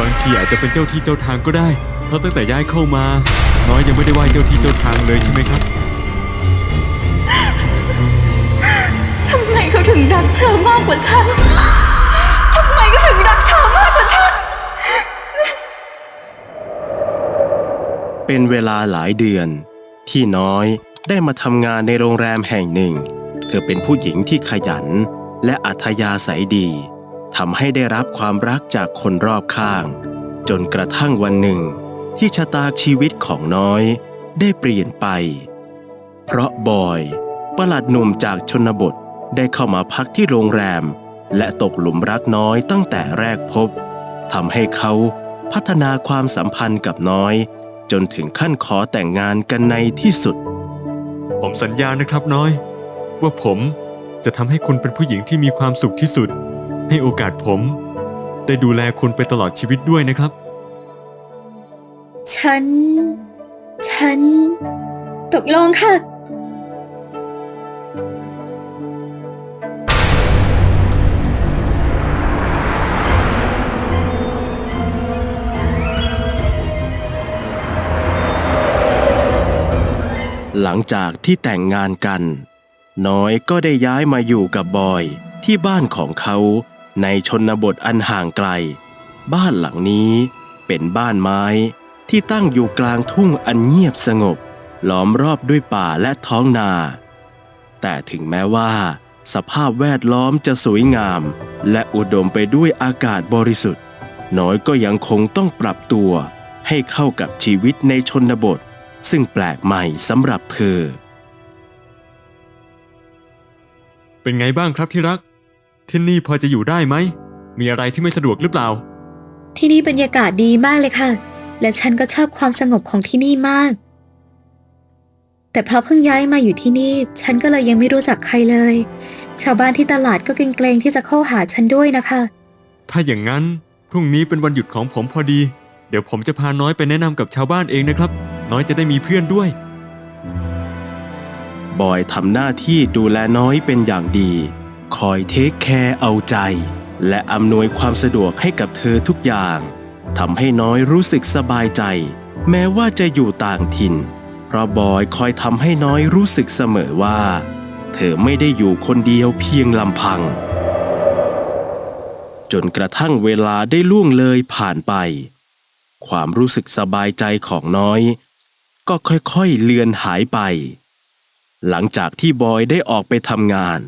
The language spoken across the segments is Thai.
บางทีอาจจะเป็นเจ้าที่เจ้าทางก็ได้ เพราะตั้งแต่ย้ายเข้ามา น้อยยังไม่ได้ไหว้เจ้าที่เจ้าทางเลยใช่ไหมครับ ทำไมเขาถึงรักเธอมากกว่าฉัน ทำไมเขาถึงรักเธอมากกว่าฉัน เป็นเวลาหลายเดือน ที่น้อยได้มาทำงานในโรงแรมแห่งหนึ่ง เธอเป็นผู้หญิงที่ขยัน และอัธยาศัยดี ทำให้ได้รับความรักจากคนรอบข้าง จนกระทั่งวันหนึ่ง ที่ชะตาชีวิตของน้อยได้เปลี่ยนไป เพราะบอยประหลัดหนุ่มจากชนบทได้เข้ามาพักที่โรงแรม และตกหลุมรักน้อยตั้งแต่แรกพบทำให้เขาพัฒนาความสัมพันธ์กับน้อย จนถึงขั้นขอแต่งงานกันในที่สุด ผมสัญญานะครับน้อย ว่าผมจะทำให้คุณเป็นผู้หญิงที่มีความสุขที่สุด ให้โอกาสผม ได้ดูแลคุณไปตลอดชีวิตด้วยนะครับ ฉัน ฉัน ตกลงค่ะ หลังจากที่แต่งงานกัน น้อยก็ได้ย้ายมาอยู่กับบอยที่บ้านของเขา ในชนบทอันห่างไกล บ้านหลังนี้เป็นบ้านไม้ที่ตั้งอยู่กลางทุ่งอันเงียบสงบ ล้อมรอบด้วยป่าและท้องนา แต่ถึงแม้ว่า สภาพแวดล้อมจะสวยงาม และอุดมไปด้วยอากาศบริสุทธิ์ น้อยก็ยังคงต้องปรับตัวให้เข้ากับชีวิตในชนบท ซึ่งแปลกใหม่สำหรับเธอ เป็นไงบ้างครับที่รัก ที่นี่พอจะอยู่ได้ไหม มีอะไรที่ไม่สะดวกหรือเปล่า ที่นี่บรรยากาศดีมากเลยค่ะ และฉันก็ชอบความสงบของที่นี่มาก แต่เพราะเพิ่งย้ายมาอยู่ที่นี่ ฉันก็เลยยังไม่รู้จักใครเลย ชาวบ้านที่ตลาดก็เกรงๆที่จะเข้าหาฉันด้วยนะคะ ถ้าอย่างนั้นพรุ่งนี้เป็นวันหยุดของผมพอดี เดี๋ยวผมจะพาน้อยไปแนะนำกับชาวบ้านเองนะครับ น้อยจะได้มีเพื่อนด้วย บอยทำหน้าที่ดูแลน้อยเป็นอย่างดี คอยเทคแคร์เอาใจ และอำนวยความสะดวกให้กับเธอทุกอย่างทำให้น้อยรู้สึกสบายใจ แม้ว่าจะอยู่ต่างถิ่น เพราะบอยคอยทำให้น้อยรู้สึกเสมอว่า เธอไม่ได้อยู่คนเดียวเพียงลำพัง จนกระทั่งเวลาได้ล่วงเลยผ่านไป ความรู้สึกสบายใจของน้อย ก็ค่อยๆเลือนหายไป หลังจากที่บอยได้ออกไปทำงาน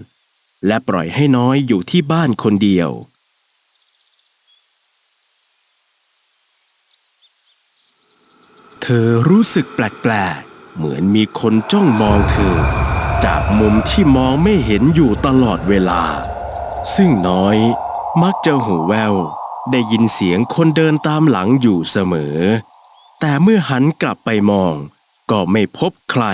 และปล่อยให้น้อยอยู่ที่บ้านคนเดียว เธอรู้สึกแปลกๆ เหมือนมีคนจ้องมองเธอ จากมุมที่มองไม่เห็นอยู่ตลอดเวลา ซึ่งน้อยมักจะหูแวว ได้ยินเสียงคนเดินตามหลังอยู่เสมอ แต่เมื่อหันกลับไปมอง ก็ไม่พบใคร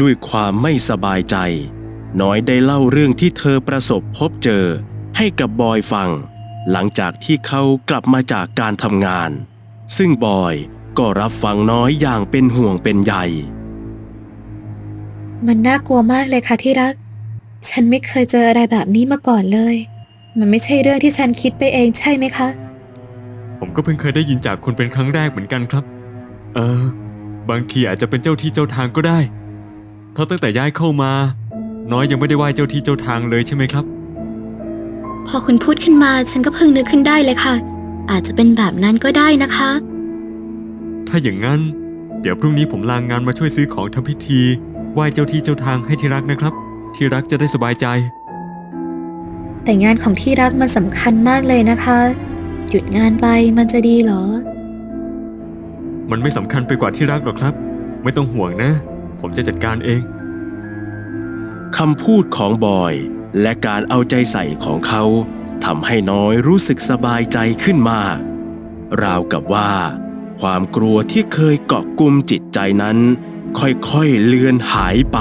ด้วยความไม่สบายใจ น้อยได้เล่าเรื่องที่เธอประสบพบเจอ ให้กับบอยฟัง หลังจากที่เขากลับมาจากการทำงาน ซึ่งบอยก็รับฟังน้อยอย่างเป็นห่วงเป็นใยมันน่ากลัวมากเลยค่ะที่รัก ฉันไม่เคยเจออะไรแบบนี้มาก่อนเลย มันไม่ใช่เรื่องที่ฉันคิดไปเองใช่ไหมคะ ผมก็เพิ่งเคยได้ยินจากคุณเป็นครั้งแรกเหมือนกันครับ เออ บางทีอาจจะเป็นเจ้าที่เจ้าทางก็ได้ เพราะตั้งแต่ย้ายเข้ามา น้อยยังไม่ได้ไหว้เจ้าที่เจ้าทางเลยใช่ไหมครับ พอคุณพูดขึ้นมาฉันก็เพิ่งนึกขึ้นได้เลยค่ะ อาจจะเป็นแบบนั้นก็ได้นะคะ ถ้าอย่างนั้น เดี๋ยวพรุ่งนี้ผมลางงานมาช่วยซื้อของทำพิธีไหว้เจ้าที่เจ้าทางให้ที่รักนะครับ ที่รักจะได้สบายใจ แต่งานของที่รักมันสำคัญมากเลยนะคะ หยุดงานไปมันจะดีเหรอ มันไม่สำคัญไปกว่าที่รักหรอกครับ ไม่ต้องห่วงนะ ผมจะจัดการเอง คำพูดของบอย และการเอาใจใส่ของเขาทำให้น้อยรู้สึกสบายใจขึ้นมาก ราวกับว่า ความกลัวที่เคยเกาะกลุ่มจิตใจนั้น ค่อยๆเลือนหายไป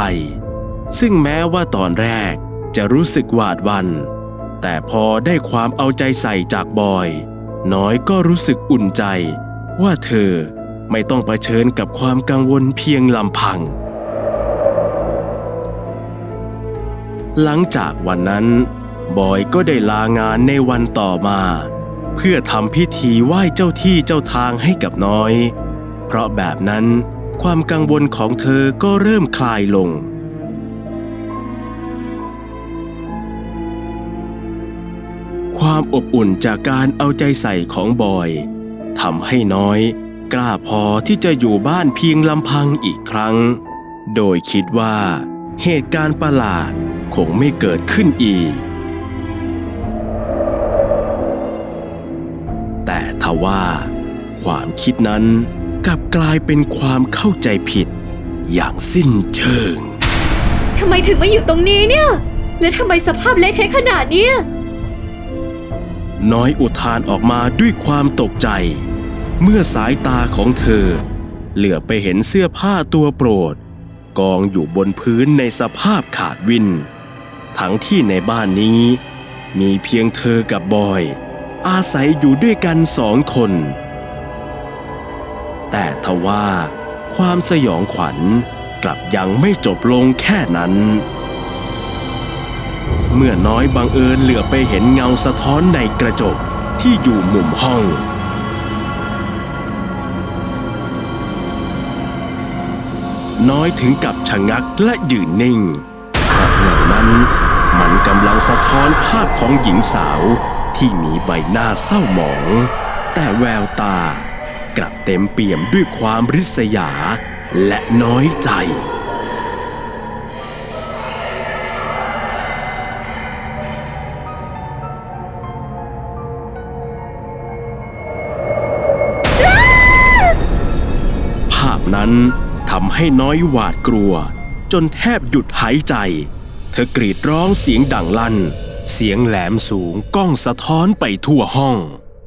ซึ่งแม้ว่าตอนแรกจะรู้สึกหวาดวัน แต่พอได้ความเอาใจใส่จากบอย น้อยก็รู้สึกอุ่นใจ ว่าเธอไม่ต้องเผชิญกับความกังวลเพียงลำพัง หลังจากวันนั้น บอยก็ได้ลางานในวันต่อมา เพื่อทำพิธีไหว้เจ้าที่เจ้าทางให้กับน้อย เพราะแบบนั้นความกังวลของเธอก็เริ่มคลายลง ความอบอุ่นจากการเอาใจใส่ของบอยทำให้น้อย กล้าพอที่จะอยู่บ้านเพียงลำพังอีกครั้ง โดยคิดว่า เหตุการณ์ประหลาด คงไม่เกิดขึ้นอีก แต่ทว่าความคิดนั้นกลับกลายเป็นความเข้าใจผิด อย่างสิ้นเชิง ทำไมถึงมาอยู่ตรงนี้เนี่ย และทำไมสภาพเละเทะขนาดเนี้ยน้อยอุทานออกมาด้วยความตกใจ เมื่อสายตาของเธอ เหลือบไปเห็นเสื้อผ้าตัวโปรด กองอยู่บนพื้นในสภาพขาดวิน ทั้งที่ในบ้านนี้ มีเพียงเธอกับบอย อาศัยอยู่ด้วยกันสองคน แต่ทว่าความสยองขวัญกลับยังไม่จบลงแค่นั้น เมื่อน้อยบังเอิญเหลือไปเห็นเงาสะท้อนในกระจกที่อยู่มุมห้อง น้อยถึงกับชะงักและยืนนิ่ง นั้น มันกำลังสะท้อนภาพของหญิงสาวที่มีใบหน้าเศร้าหมอง แต่แววตากลับเต็มเปี่ยมด้วยความริษยาและน้อยใจภาพนั้นทำให้น้อยหวาดกลัว จนแทบหยุดหายใจ ธอกรีดร้องเสียงดังลั่น เสียงแหลมสูงก้องสะท้อนไปทั่วห้อง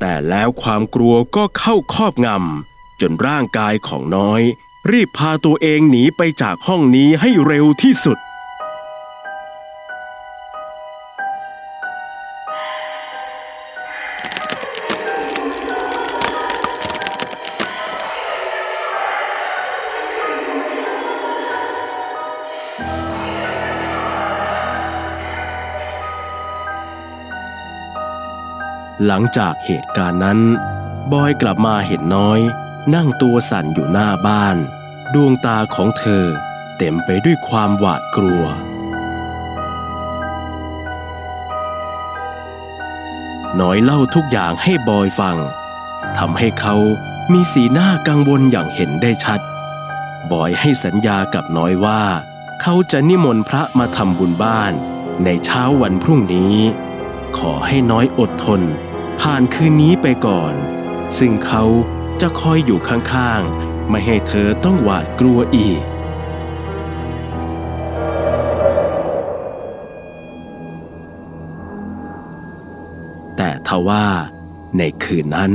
แต่แล้วความกลัวก็เข้าครอบงำจนร่างกายของน้อย รีบพาตัวเองหนีไปจากห้องนี้ให้เร็วที่สุด หลังจากเหตุการณ์นั้น บอยกลับมาเห็นน้อย นั่งตัวสั่นอยู่หน้าบ้าน ดวงตาของเธอ เต็มไปด้วยความหวาดกลัว น้อยเล่าทุกอย่างให้บอยฟังทำให้เขามีสีหน้ากังวลอย่างเห็นได้ชัด บอยให้สัญญากับน้อยว่า เขาจะนิมนต์พระมาทำบุญบ้าน ในเช้าวันพรุ่งนี้ ขอให้น้อยอดทน ผ่านคืนนี้ไปก่อน ซึ่งเขาจะคอยอยู่ข้างๆ ไม่ให้เธอต้องหวาดกลัวอีก แต่ทว่าในคืนนั้น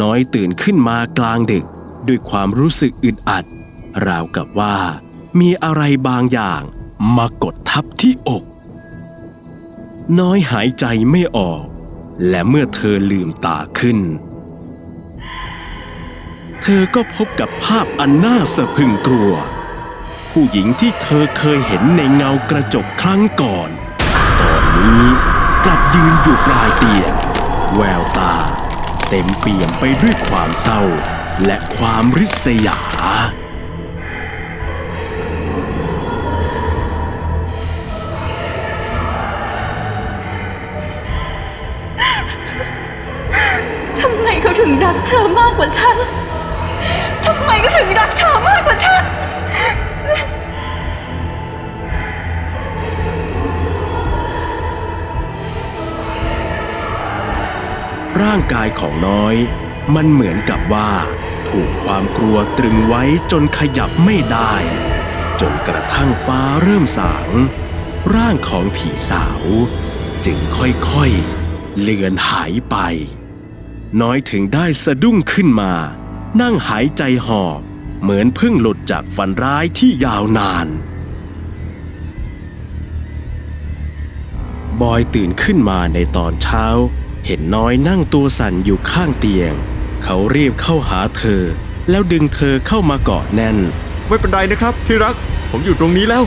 น้อยตื่นขึ้นมากลางดึกด้วยความรู้สึกอึดอัด ราวกับว่ามีอะไรบางอย่างมากดทับที่อก น้อยหายใจไม่ออก และเมื่อเธอลืมตาขึ้น เธอก็พบกับภาพอันน่าสะพรึงกลัว ผู้หญิงที่เธอเคยเห็นในเงากระจกครั้งก่อน ตอนนี้กลับยืนอยู่ปลายเตียง แววตา เต็มเปี่ยมไปด้วยความเศร้า และความริษยา เธอมากกว่าฉัน ทำไมเขาถึงรักเธอมากกว่าฉัน ร่างกายของน้อย มันเหมือนกับว่า ถูกความกลัวตรึงไว้จนขยับไม่ได้ จนกระทั่งฟ้าเริ่มสาง ร่างของผีสาว จึงค่อยๆ เลือนหายไป น้อยถึงได้สะดุ้งขึ้นมา นั่งหายใจหอบ เหมือนเพิ่งหลุดจากฝันร้ายที่ยาวนาน บอยตื่นขึ้นมาในตอนเช้า เห็นน้อยนั่งตัวสั่นอยู่ข้างเตียง เขารีบเข้าหาเธอ แล้วดึงเธอเข้ามากอดแน่น ไม่เป็นไรนะครับ ที่รัก ผมอยู่ตรงนี้แล้ว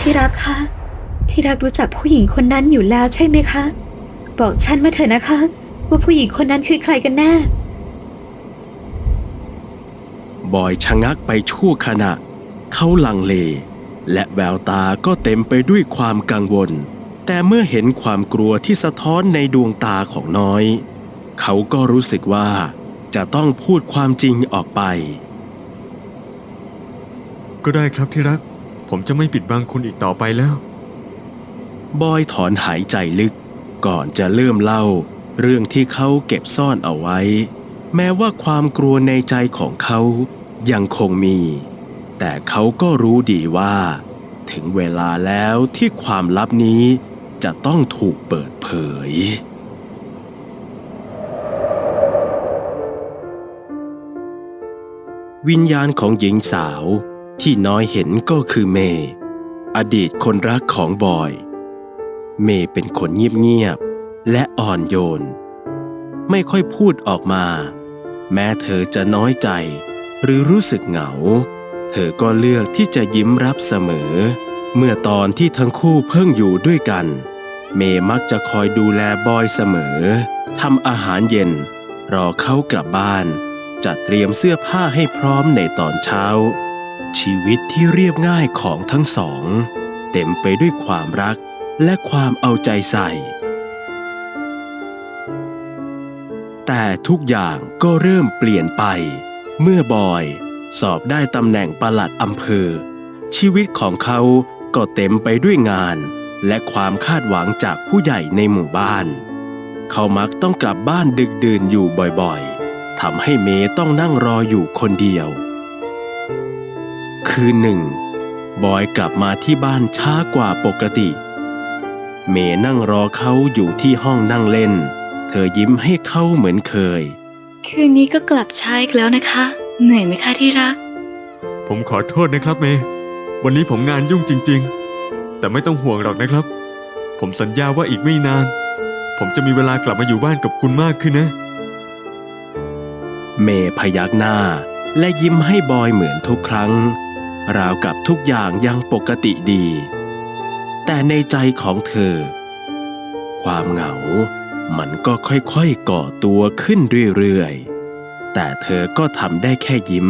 ที่รักคะ ที่รักรู้จักผู้หญิงคนนั้นอยู่แล้วใช่ไหมคะ บอกฉันมาเถอะนะคะ ว่าผู้หญิงคนนั้นคือใครกันแน่ บอยชะงักไปชั่วขณะ เขาลังเล และแววตาก็เต็มไปด้วยความกังวล แต่เมื่อเห็นความกลัวที่สะท้อนในดวงตาของน้อย เขาก็รู้สึกว่าจะต้องพูดความจริงออกไป ก็ได้ครับที่รัก ผมจะไม่ปิดบังคุณอีกต่อไปแล้ว บอยถอนหายใจลึก ก่อนจะเริ่มเล่า เรื่องที่เขาเก็บซ่อนเอาไว้ แม้ว่าความกลัวในใจของเขายังคงมี แต่เขาก็รู้ดีว่า ถึงเวลาแล้วที่ความลับนี้จะต้องถูกเปิดเผยวิญญาณของหญิงสาวที่น้อยเห็นก็คือเมย์อดีตคนรักของบอย เมย์เป็นคนเงียบๆและอ่อนโยน ไม่ค่อยพูดออกมา แม้เธอจะน้อยใจหรือรู้สึกเหงา เธอก็เลือกที่จะยิ้มรับเสมอ เมื่อตอนที่ทั้งคู่เพิ่งอยู่ด้วยกัน เมย์มักจะคอยดูแลบอยเสมอทำอาหารเย็น รอเขากลับบ้าน จัดเตรียมเสื้อผ้าให้พร้อมในตอนเช้า ชีวิตที่เรียบง่ายของทั้งสอง เต็มไปด้วยความรัก และความเอาใจใส่ แต่ทุกอย่างก็เริ่มเปลี่ยนไป เมื่อบอย สอบได้ตำแหน่งประหลัดอำเภอ ชีวิตของเขาก็เต็มไปด้วยงาน และความคาดหวังจากผู้ใหญ่ในหมู่บ้าน เขามักต้องกลับบ้านดึกดื่นอยู่บ่อยๆทำให้เมย์ต้องนั่งรออยู่คนเดียว คืนหนึ่ง บอยกลับมาที่บ้านช้ากว่าปกติเมย์นั่งรอเขาอยู่ที่ห้องนั่งเล่น เธอยิ้มให้เขาเหมือนเคย คืนนี้ก็กลับช้าอีกแล้วนะคะ เหนื่อยไหมคะที่รัก ผมขอโทษนะครับเมย์วันนี้ผมงานยุ่งจริง ๆ แต่ไม่ต้องห่วงหรอกนะครับ ผมสัญญาว่าอีกไม่นาน ผมจะมีเวลากลับมาอยู่บ้านกับคุณมากขึ้นนะ เมย์พยักหน้า และยิ้มให้บอยเหมือนทุกครั้ง ราวกับทุกอย่างยังปกติดี แต่ในใจของเธอ ความเหงามันก็ค่อยๆก่อตัวขึ้นเรื่อยๆ แต่เธอก็ทำได้แค่ยิ้ม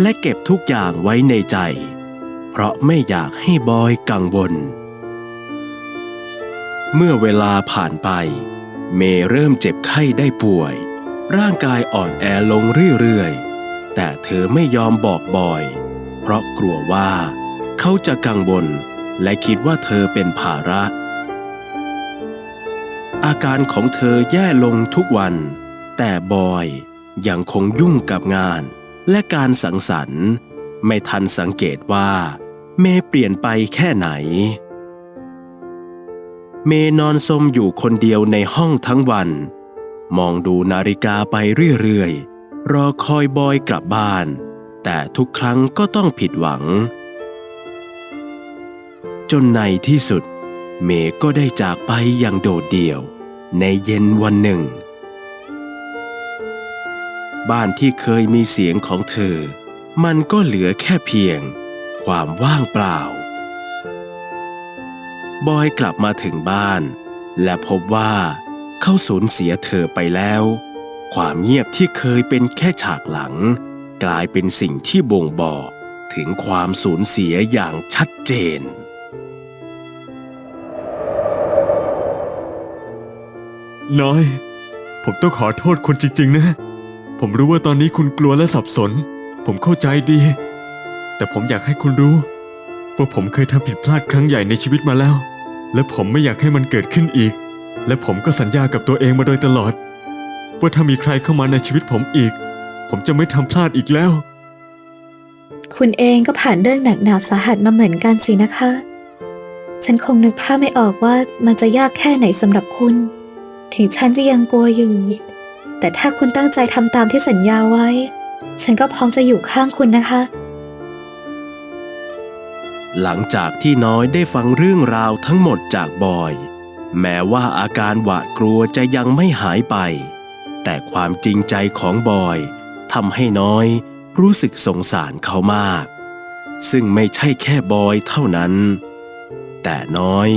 และเก็บทุกอย่างไว้ในใจ เพราะไม่อยากให้บอยกังวล เมื่อเวลาผ่านไป เมเริ่มเจ็บไข้ได้ป่วย ร่างกายอ่อนแอลงเรื่อยๆ แต่เธอไม่ยอมบอกบอย เพราะกลัวว่า เขาจะกังวล และคิดว่าเธอเป็นภาระ อาการของเธอแย่ลงทุกวัน แต่บอยยังคงยุ่งกับงาน และการสังสรรค์ ไม่ทันสังเกตว่า เมเปลี่ยนไปแค่ไหน เมนอนสมอยู่คนเดียวในห้องทั้งวัน มองดูนาฬิกาไปเรื่อยๆรอคอยบอยกลับบ้าน แต่ทุกครั้งก็ต้องผิดหวัง นในที่สุด เมย์ก็ได้จากไปอย่างโดดเดี่ยว ในเย็นวันหนึ่ง บ้านที่เคยมีเสียงของเธอ มันก็เหลือแค่เพียง ความว่างเปล่า บอยกลับมาถึงบ้าน และพบว่าเขาสูญเสียเธอไปแล้ว ความเงียบที่เคยเป็นแค่ฉากหลัง กลายเป็นสิ่งที่บ่งบอกถึงความสูญเสียอย่างชัดเจน น้อยผมต้องขอโทษคุณจริง ๆ นะ ผมรู้ว่าตอนนี้คุณกลัวและสับสน ผมเข้าใจดี แต่ผมอยากให้คุณรู้ว่าผมเคยทำผิดพลาดครั้งใหญ่ในชีวิตมาแล้ว และผมไม่อยากให้มันเกิดขึ้นอีก และผมก็สัญญากับตัวเองมาโดยตลอด ว่าถ้ามีใครเข้ามาในชีวิตผมอีก ผมจะไม่ทำพลาดอีกแล้ว คุณเองก็ผ่านเรื่องหนักหนาสาหัสมาเหมือนกันสินะคะ ฉันคงนึกภาพไม่ออกว่ามันจะยากแค่ไหนสำหรับคุณ ถึงฉันจะยังกลัวอยู่ แต่ถ้าคุณตั้งใจทำตามที่สัญญาไว้ ฉันก็พร้อมจะอยู่ข้างคุณนะคะ หลังจากที่น้อยได้ฟังเรื่องราวทั้งหมดจากบอย แม้ว่าอาการหวาดกลัวจะยังไม่หายไป แต่ความจริงใจของบอยทำให้น้อยรู้สึกสงสารเขามาก ซึ่งไม่ใช่แค่บอยเท่านั้น แต่น้อย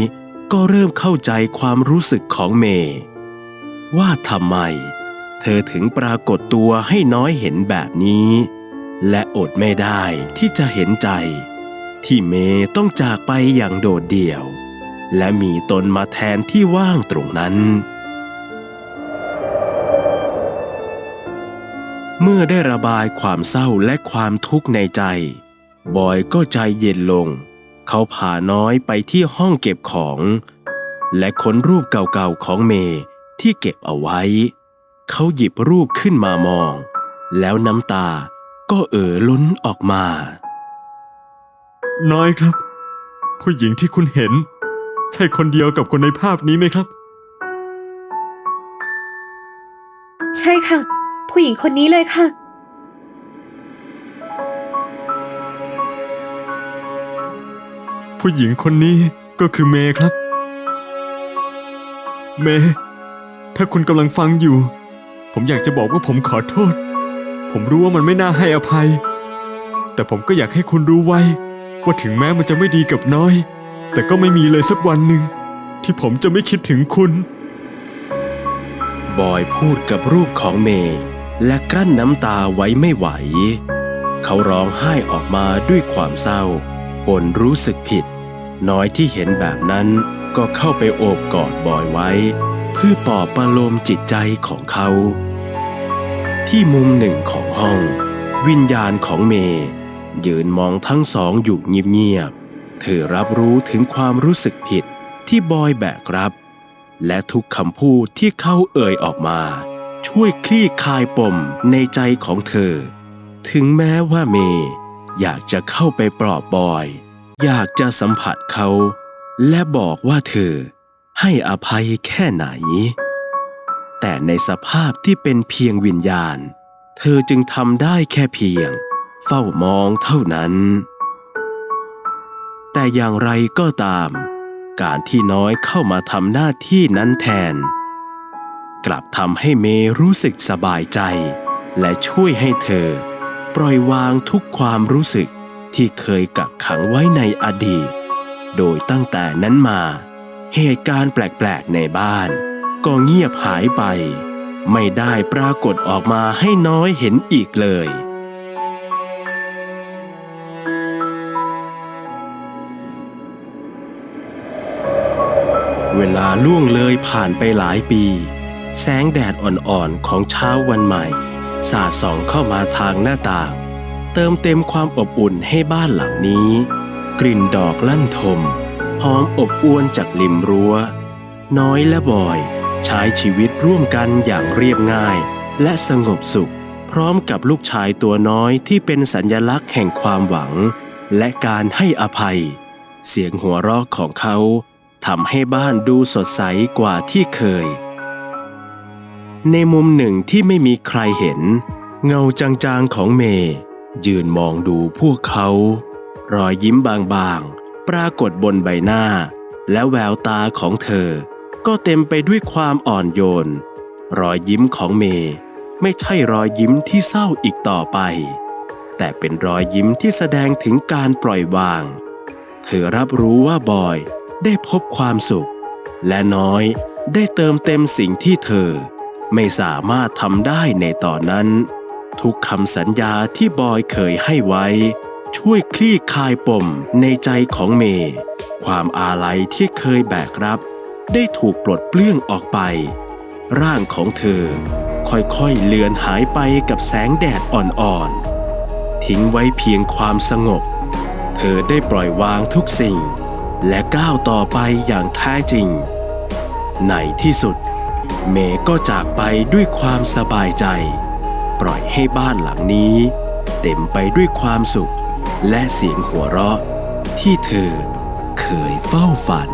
ก็เริ่มเข้าใจความรู้สึกของเมย์ ว่าทำไม เธอถึงปรากฏตัวให้น้อยเห็นแบบนี้ และอดไม่ได้ที่จะเห็นใจ ที่เมต้องจากไปอย่างโดดเดี่ยว และมีตนมาแทนที่ว่างตรงนั้น เมื่อได้ระบายความเศร้าและความทุกข์ในใจ บอยก็ใจเย็นลง เขาพาน้อยไปที่ห้องเก็บของ และค้นรูปเก่าๆของเมย์ ที่เก็บเอาไว้ เขาหยิบรูปขึ้นมามอง แล้วน้ำตาก็เอ่อล้นออกมา น้อยครับ ผู้หญิงที่คุณเห็น ใช่คนเดียวกับคนในภาพนี้ไหมครับ ใช่ค่ะ ผู้หญิงคนนี้เลยค่ะ ผู้หญิงคนนี้ก็คือเมย์ครับ เมย์ ถ้าคุณกำลังฟังอยู่ ผมอยากจะบอกว่าผมขอโทษ ผมรู้ว่ามันไม่น่าให้อภัย แต่ผมก็อยากให้คุณรู้ไว้ ว่าถึงแม้มันจะไม่ดีกับน้อย แต่ก็ไม่มีเลยสักวันหนึ่ง ที่ผมจะไม่คิดถึงคุณ บอยพูดกับรูปของเมย์และกลั้นน้ำตาไว้ไม่ไหว เขาร้องไห้ออกมาด้วยความเศร้าปนรู้สึกผิด น้อยที่เห็นแบบนั้นก็เข้าไปโอบกอดบอยไว้ เพื่อปลอบประโลมจิตใจของเขา ที่มุมหนึ่งของห้อง วิญญาณของเมย์ยืนมองทั้งสองอยู่เงียบๆเธอรับรู้ถึงความรู้สึกผิดที่บอยแบกรับ และทุกคำพูดที่เขาเอ่ยออกมา ช่วยคลี่คลายปมในใจของเธอ ถึงแม้ว่าเมย์อยากจะเข้าไปปลอบบอย อยากจะสัมผัสเขา และบอกว่าเธอ ให้อภัยแค่ไหน แต่ในสภาพที่เป็นเพียงวิญญาณ เธอจึงทำได้แค่เพียง เฝ้ามองเท่านั้น แต่อย่างไรก็ตาม การที่น้อยเข้ามาทำหน้าที่นั้นแทน กลับทำให้เมรู้สึกสบายใจ และช่วยให้เธอ ปล่อยวางทุกความรู้สึกที่เคยกักขังไว้ในอดีต โดยตั้งแต่นั้นมา เหตุการณ์แปลกๆในบ้าน ก็เงียบหายไป ไม่ได้ปรากฏออกมาให้น้อยเห็นอีกเลย เวลาล่วงเลยผ่านไปหลายปี แสงแดดอ่อนๆของเช้าวันใหม่ สาดส่องเข้ามาทางหน้าต่างเติมเต็มความอบอุ่นให้บ้านหลังนี้ กลิ่นดอกลั่นทม หอมอบอวนจากริมรั้ว น้อยและบอย ใช้ชีวิตร่วมกันอย่างเรียบง่าย และสงบสุข พร้อมกับลูกชายตัวน้อยที่เป็นสัญลักษณ์แห่งความหวัง และการให้อภัย เสียงหัวเราะของเขาทำให้บ้านดูสดใสกว่าที่เคย ในมุมหนึ่งที่ไม่มีใครเห็น เงาจางๆของเมย์ยืนมองดูพวกเขา รอยยิ้มบางๆ ปรากฏบนใบหน้า และแววตาของเธอ ก็เต็มไปด้วยความอ่อนโยน รอยยิ้มของเมย์ไม่ใช่รอยยิ้มที่เศร้าอีกต่อไป แต่เป็นรอยยิ้มที่แสดงถึงการปล่อยวาง เธอรับรู้ว่าบอยได้พบความสุข และน้อยได้เติมเต็มสิ่งที่เธอ ไม่สามารถทำได้ในตอนนั้น ทุกคำสัญญาที่บอยเคยให้ไว้ ช่วยคลี่คลายปมในใจของเมย์ความอาลัยที่เคยแบกรับ ได้ถูกปลดเปลื้องออกไป ร่างของเธอ ค่อยๆเลือนหายไปกับแสงแดดอ่อนๆ ทิ้งไว้เพียงความสงบ เธอได้ปล่อยวางทุกสิ่ง และก้าวต่อไปอย่างแท้จริง ในที่สุด เมย์ก็จากไปด้วยความสบายใจ ปล่อยให้บ้านหลังนี้ เต็มไปด้วยความสุข และเสียงหัวเราะที่เธอเคยเฝ้าฝัน